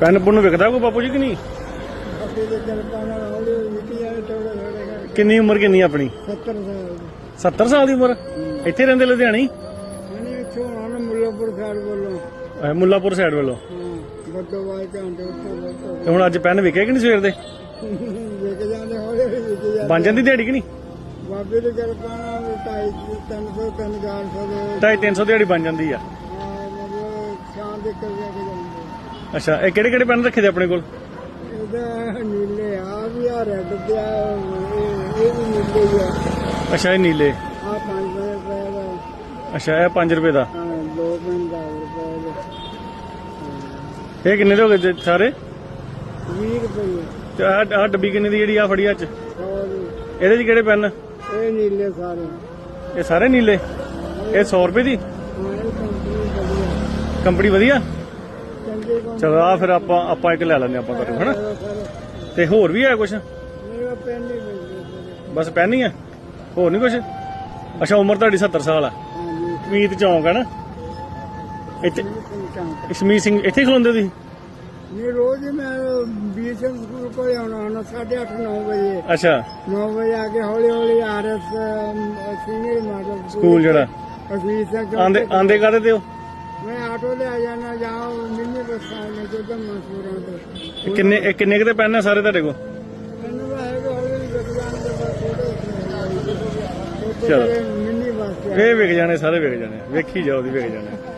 PAN ਪੁੰਨ ਵਿਕਦਾ ਕੋਈ ਬਾਪੂ ਜੀ ਕਿ ਨਹੀਂ? ਅੱਗੇ ਦੇ ਕਿਰਪਾ ਨਾਲ ਹੌਲੀ ਹੌਲੀ ਮਿੱਟੀ ਜਾਣੇ ਥੋੜੇ ਥੋੜੇ ਕਰਕੇ ਕਿੰਨੀ ਉਮਰ ਕਿੰਨੀ ਆਪਣੀ? 70 ਸਾਲ 70 ਸਾਲ ਦੀ ਉਮਰ? ਇੱਥੇ ਰਹਿੰਦੇ ਲੁਧਿਆਣੇ? ਮਨੀ ਇੱਥੋਂ ਮੁੱਲਾਪੁਰ ਸਾਈਡ ਵੱਲੋਂ। ਅਹ ਮੁੱਲਾਪੁਰ ਸਾਈਡ ਵੱਲੋਂ। ਹਾਂ ਬੱਦੋ ਵਾਈ ਘੰਟੇ ਉੱਤੇ ਬੱਦੋ ਤੇ ਹੁਣ ਅੱਜ ਪੈਨ ਵਿਕੇ ਕਿ ਨਹੀਂ ਸਵੇਰ ਦੇ? ਵਿਕ ਜਾਂਦੇ ਹੌਲੀ ਹੌਲੀ ਵਿਕ ਜਾਂਦੇ। ਬਣ ਜਾਂਦੀ ਦਿਹਾੜੀ ਕਿ ਨਹੀਂ? ਬਾਬੇ ਦੇ ਕਿਰਪਾ ਨਾਲ ਢਾਈ ਤਿੰਨ ਸੌ ਤਿੰਨ ਚਾਰ ਸੌ ਦੇ 250 300 ਦਿਹਾੜੀ ਬਣ ਜਾਂਦੀ ਆ। ਹਾਂ, ਮਤਲਬ ਸ਼ਾਮ ਦੇ ਕਰ ਜਾਂਦੇ। ਅੱਛਾ ਇਹ ਕਿਹੜੇ ਕਿਹੜੇ ਪੈਨ ਰੱਖੇ ਦੇ ਆਪਣੇ ਕੋਲ? ਇਹਦਾ ਨੀਲੇ ਆ ਵੀ ਆ ਰੈੱਡ ਤੇ ਆ ਇਹ ਇਹ ਵੀ ਨੀਲੇ ਹੀ ਆ। ਅੱਛਾ ਇਹ ਨੀਲੇ। ਆ 5 ਰੁਪਏ ਦਾ ਅੱਛਾ ਇਹ 5 ਰੁਪਏ ਦਾ। ਹਾਂ 2 ਦਾ ਰੁਪਏ ਦਾ। ਇਹ ਕਿੰਨੇ ਦੇ ਹੋ ਗਏ ਜੀ ਸਾਰੇ? 20 ਰੁਪਏ ਤੇ ਆਹ ਆਹ ਡੱਬੀ ਕਿੰਨੇ ਦੀ ਜਿਹੜੀ ਆ ਫੜੀ ਅੱਜ? ਸੌ ਦੀ ਇਹਦੇ 'ਚ ਕਿਹੜੇ ਪੈਨ? ਇਹ ਨੀਲੇ ਸਾਰੇ। ਇਹ ਸਾਰੇ ਨੀਲੇ? ਇਹ 100 ਰੁਪਏ ਦੀ? ਕੰਪਨੀ ਵਧੀਆ ਕੰਪਨੀ ਵਧੀਆ ਚੰਗੇ ਕੰਮ ਚਲੋ ਆ ਫਿਰ ਆਪਾਂ ਆਪਾਂ ਇੱਕ ਲੈ ਲੈਂਦੇ ਆਪਾਂ ਹਨਾ? ਸਾਰੇ ਤੇ ਹੋਰ ਵੀ ਹੈ ਕੁਝ ਮੇਰਾ ਪੈਨ ਨਹੀਂ ਮਿਲਦੇ। ਬਸ ਪੈਨ ਹੀ ਆ ਹੋਰ ਨਹੀਂ ਕੁਝ ਅੱਛਾ ਉਮਰ ਤੁਹਾਡੀ 70 ਸਾਲ ਆ। ਹਾਂਜੀ। ਮੀਤ ਚੌਂਕ ਹੈ ਨਾ? ਇੱਥੇ ਇਸ਼ਮੀਤ ਸਿੰਘ ਇੱਥੇ ਹੀ ਖਲੋਂਦੇ ਤੁਸੀਂ? ਨਹੀਂ ਰੋਜ਼ ਹੀ ਮੈਂ ਬੀਐਸਐਨ ਸਕੂਲ ਕੋਲ ਆਉਣਾ ਹੁੰਦਾ 8:30 9 ਵਜੇ। ਅੱਛਾ। 9 ਵਜੇ ਆ ਕੇ ਹੌਲੀ ਹੌਲੀ ਆਰਐਸ ਸੀਨੀਅਰ ਮਾਡਲ ਸਕੂਲ ਜਿਹੜਾ। ਅਸੀਂ ਆਂਦੇ ਆਂਦੇ ਤੇ ਹੋ? ਮੈਂ ਆਟੋ ਲੈ ਆ ਜਾਣਾ ਜਾਂ ਮਿੰਨੀ ਨੇ ਜਦੋਂ ਇਹ ਕਿੰਨੇ ਇਹ ਕਿੰਨੇ ਕਿਤੇ ਪੈਨ ਆ ਸਾਰੇ ਤੁਹਾਡੇ ਕੋਲ? ਮੈਨੂੰ ਤਾਂ ਹੈਗਾ ਹੌਲੀ ਚਲੋ। ਮਿੰਨੀ ਇਹ ਵਿਕ ਜਾਣੇ ਸਾਰੇ ਵਿਕ ਜਾਣੇ। ਵੇਖੀ ਜਾਓ ਦੀ ਵਿਕ ਜਾਣੇ।